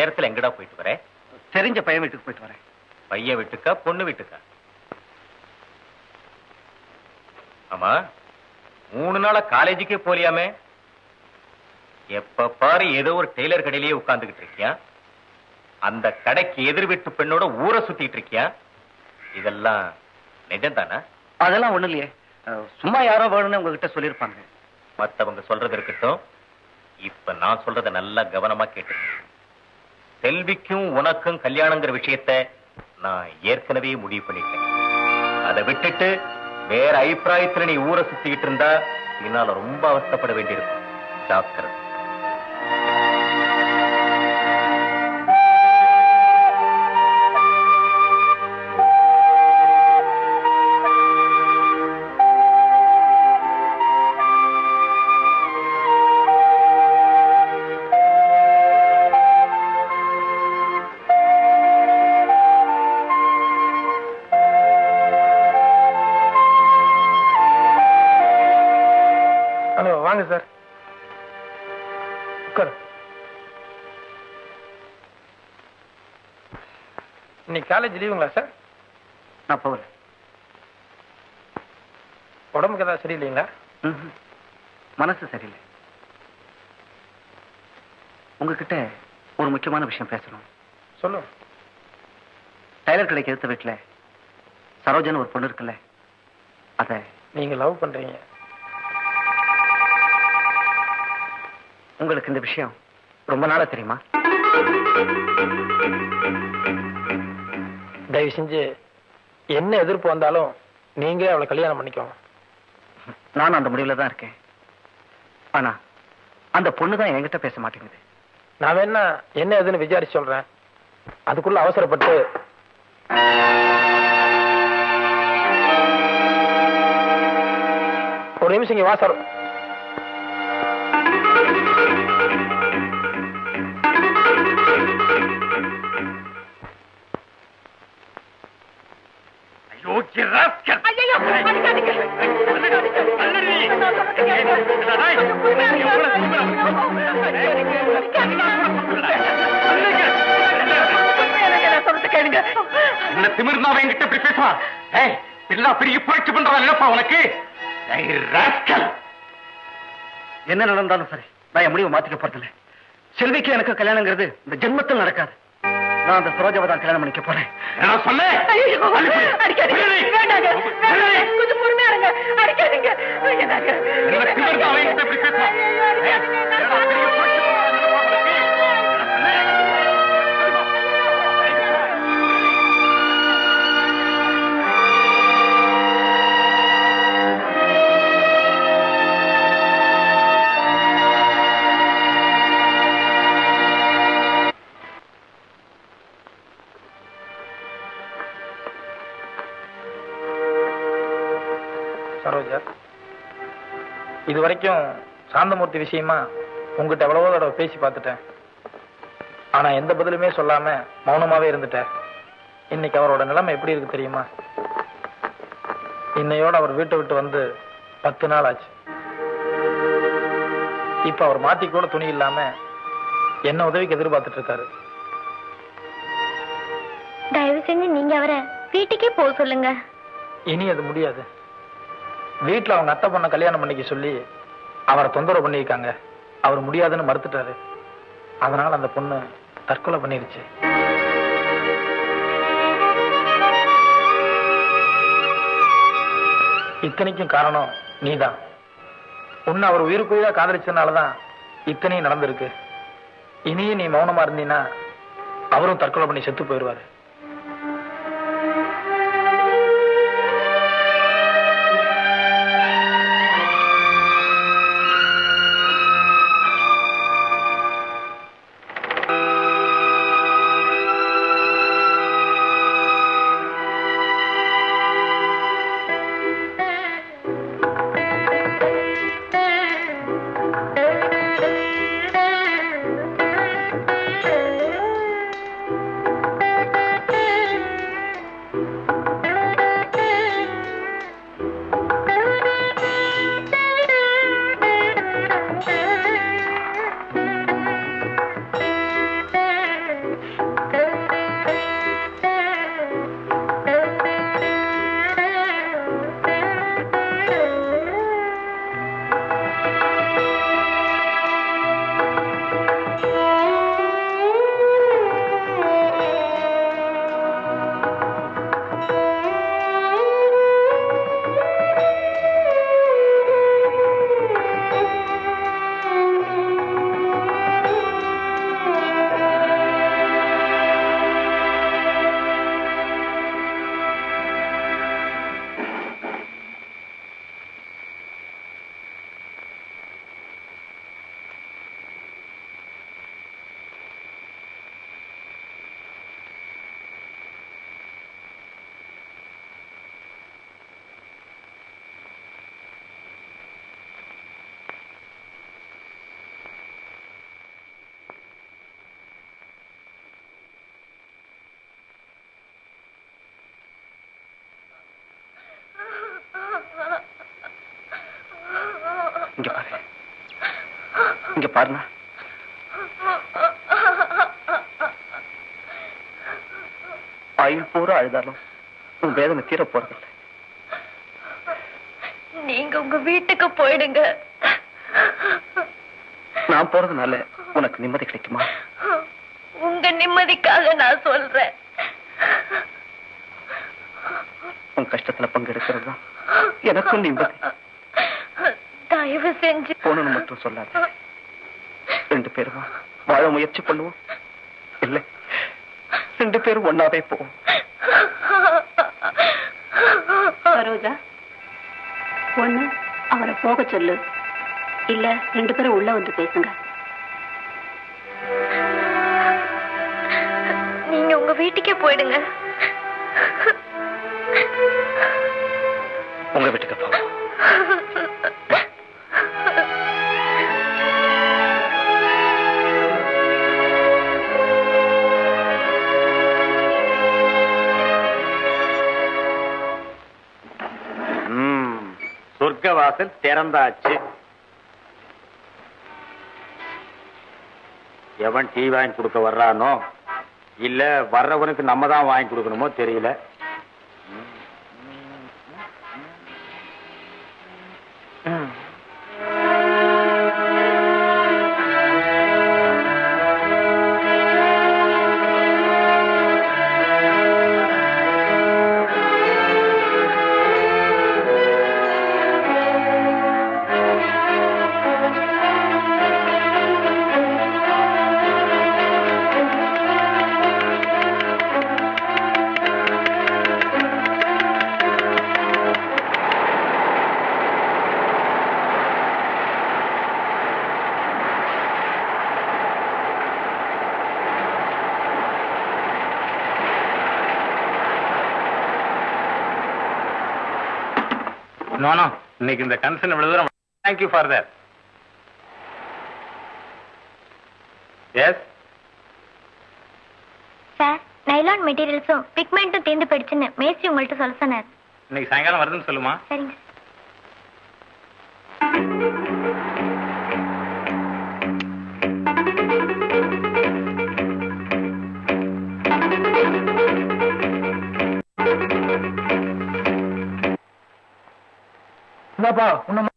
இந்நேரத்துல எங்கடா போயிட்டு வர? தெரிஞ்ச பையன் வீட்டுக்கு போயிட்டு வரேன். பையன் வீட்டுக்கா பொண்ணு வீட்டுக்கா? ஆமா மூணு நாளா காலேஜுக்கே போலியாமே. எப்ப பாரு ஏதோ ஒரு டெய்லர் கடையிலேயே உட்கார்ந்துகிட்டு இருக்கியா? அந்த கடைக்கு எதிர் வீட்டு பெண்ணோட ஊரை சுத்திட்டு இருக்கியா? இதெல்லாம் நிஜம்தானா? அதெல்லாம் ஒண்ணு இல்லையே. சும்மா யாரோ வேணும்னு உங்ககிட்ட சொல்லியிருப்பாங்க. மத்தவங்க சொல்றது இருக்கட்டும். இப்ப நான் சொல்றத நல்லா கவனமா கேட்டு செல்விக்கும் உனக்கும் கல்யாணங்கிற விஷயத்த நான் ஏற்கனவே முடிவு பண்ணிட்டேன். அதை விட்டுட்டு வேற அபிப்பிராயத்துல நீ ஊரை சுத்திக்கிட்டு இருந்தா பின்னால ரொம்ப அவஸ்தைப்பட வேண்டியிருக்கும். ஜாக்கிரதை. வாங்க சார். உட்காரு. இன்னைக்கு காலேஜ் லீவுங்களா சார்? நான் போகல. உடம்புக்கு ஏதாவது சரியில்லைங்களா. மனசு சரியில்லை. உங்ககிட்ட ஒரு முக்கியமான விஷயம் பேசணும். சொல்லுங்க. டைலர் கடைக்கு எடுத்த வீட்டுல சரோஜன் ஒரு பொண்ணு இருக்குல்ல அத நீங்க லவ் பண்றீங்க. உங்களுக்கு இந்த விஷயம் ரொம்ப நாளா தெரியுமா? தயவு செஞ்சு என்ன எதிர்ப்பு வந்தாலும் நீங்களே அவளை கல்யாணம் பண்ணிக்கோங்க. நானும் அந்த முடிவுல தான் இருக்கேன். ஆனா அந்த பொண்ணு தான் என்கிட்ட பேச மாட்டேங்குது. நான் வேணா என்ன ஏதுன்னு விசாரிச்சு சொல்றேன். அதுக்குள்ள அவசரப்பட்டு ஒரு நிமிஷம் இங்க வா என்ன திமிர்னா என்கிட்ட இப்படி பேசுவான் ஏய் எல்லாம் பெரிய புரட்சி பண்றவன் இல்லப்பா உனக்கு. என்ன நடந்தாலும் சரி நான் என் முடிவை மாத்திக்க போறதில்ல. செல்விக்கு எனக்கு கல்யாணங்கிறது இந்த ஜென்மத்தில் நடக்காது. நான் அந்த சரோஜாவை தான் கல்யாணம் பண்ணிக்க போறேன். நான் சொன்னேன் என்கிட்ட சரோஜா இது வரைக்கும் சாந்தமூர்த்தி விஷயமா உங்ககிட்ட எவ்வளவோ தடவை பேசி பார்த்துட்டேன். ஆனா எந்த பதிலுமே சொல்லாம மௌனமாவே இருந்துட்டேன். இன்னைக்கு அவரோட நிலைமை எப்படி இருக்கு தெரியுமா? இன்னையோட அவர் வீட்டை விட்டு வந்து பத்து நாள் ஆச்சு. இப்ப அவர் மாத்தி கூட துணி இல்லாம என்ன உதவிக்கு எதிர்பார்த்துட்டு இருக்காரு? தயவு செஞ்சு நீங்க அவரை வீட்டுக்கே போக சொல்லுங்க. இனி அது முடியாது. வீட்டுல அவங்க அத்தை பொண்ணை கல்யாணம் பண்ணிக்க சொல்லி அவரை தொந்தரவு பண்ணியிருக்காங்க. அவர் முடியாதுன்னு மறுத்துட்டாரு. அதனால அந்த பொண்ணு தற்கொலை பண்ணிருச்சு. இத்தனைக்கும் காரணம் நீதான். உன்னை அவர் உயிருக்குயிரா காதலிச்சதுனாலதான் இத்தனையும் நடந்திருக்கு. இனியும் நீ மௌனமா இருந்தீன்னா அவரும் தற்கொலை பண்ணி செத்து போயிடுவாரு. இங்க பாருங்க ஆயுள் பூரா அழுதாலும் உன் வேதனை தீர போறதில்லை. நீங்க உங்க வீட்டுக்கு போயிடுங்க. நான் போறதுனால உனக்கு நிம்மதி கிடைக்குமா? உங்க நிம்மதிக்காக நான் சொல்றேன். உன் கஷ்டத்துல பங்கெடுக்கிறது தான் எனக்கும் நிம்மதி. தயவு செஞ்சு. போகணும்னு மட்டும் சொல்லாத. ரெண்டு பேருமா வாழ முயற்சி பண்ணுவோம். இல்லை ரெண்டு பேரும் ஒன்னாவே போவோம். சரோஜா ஒண்ணு அவரை போக சொல்லு. இல்ல ரெண்டு பேரும் உள்ள வந்து பேசுங்க. நீங்க உங்க வீட்டுக்கே போயிடுங்க. உங்க வீட்டுக்கு போவோம். வாசல் திறந்தாச்சு. எவன் டீ வாங்கி கொடுக்க வர்றானோ இல்ல வர்றவனுக்கு நம்ம தான் வாங்கி கொடுக்கணுமோ தெரியல. நோ நோ இன்னைக்கு இந்த கன்சர்ன் இவ்வளவு தூரம் thank you for that yes sir nylon மெட்டீரியல்ஸும் பிக்மெண்ட்டும் தீர்ந்து போயிடுச்சுன்னு மேஸ்திரி உங்கள்ட்ட சொல்ல சொன்னார். இன்னைக்கு சாயங்காலம் வருதுன்னு சொல்லுமா? சரிங்க என்னப்பா உன்ன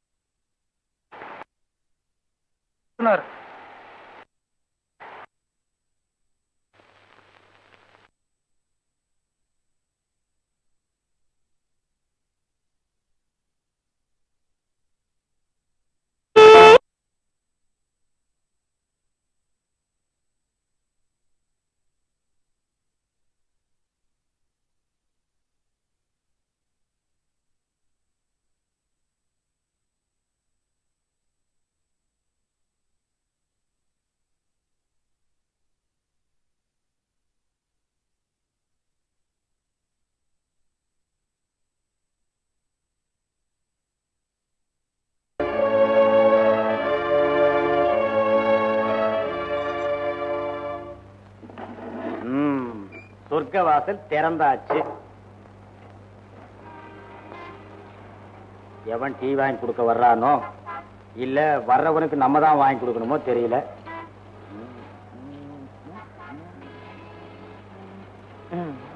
சொர்க்க வாசல் திறந்தாச்சு. எவன் டீ வாங்கி கொடுக்க வர்றானோ இல்ல வர்றவனுக்கு நம்ம தான் வாங்கி கொடுக்கணுமோ தெரியல. நோ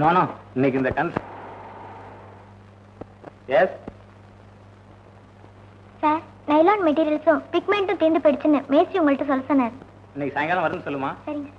நோ இன்னைக்கு இந்த கன்ஸ் எஸ் சார் நைலான் மெட்டீரியல்ஸும் பிக்மெண்ட்டும் தீர்ந்து போயிடுச்சுன்னு மேஸ்திரி உங்கள்ட்ட சொல்ல சொன்னார். இன்னைக்கு சாயங்காலம் வருதுன்னு சொல்லுமா? சரிங்க.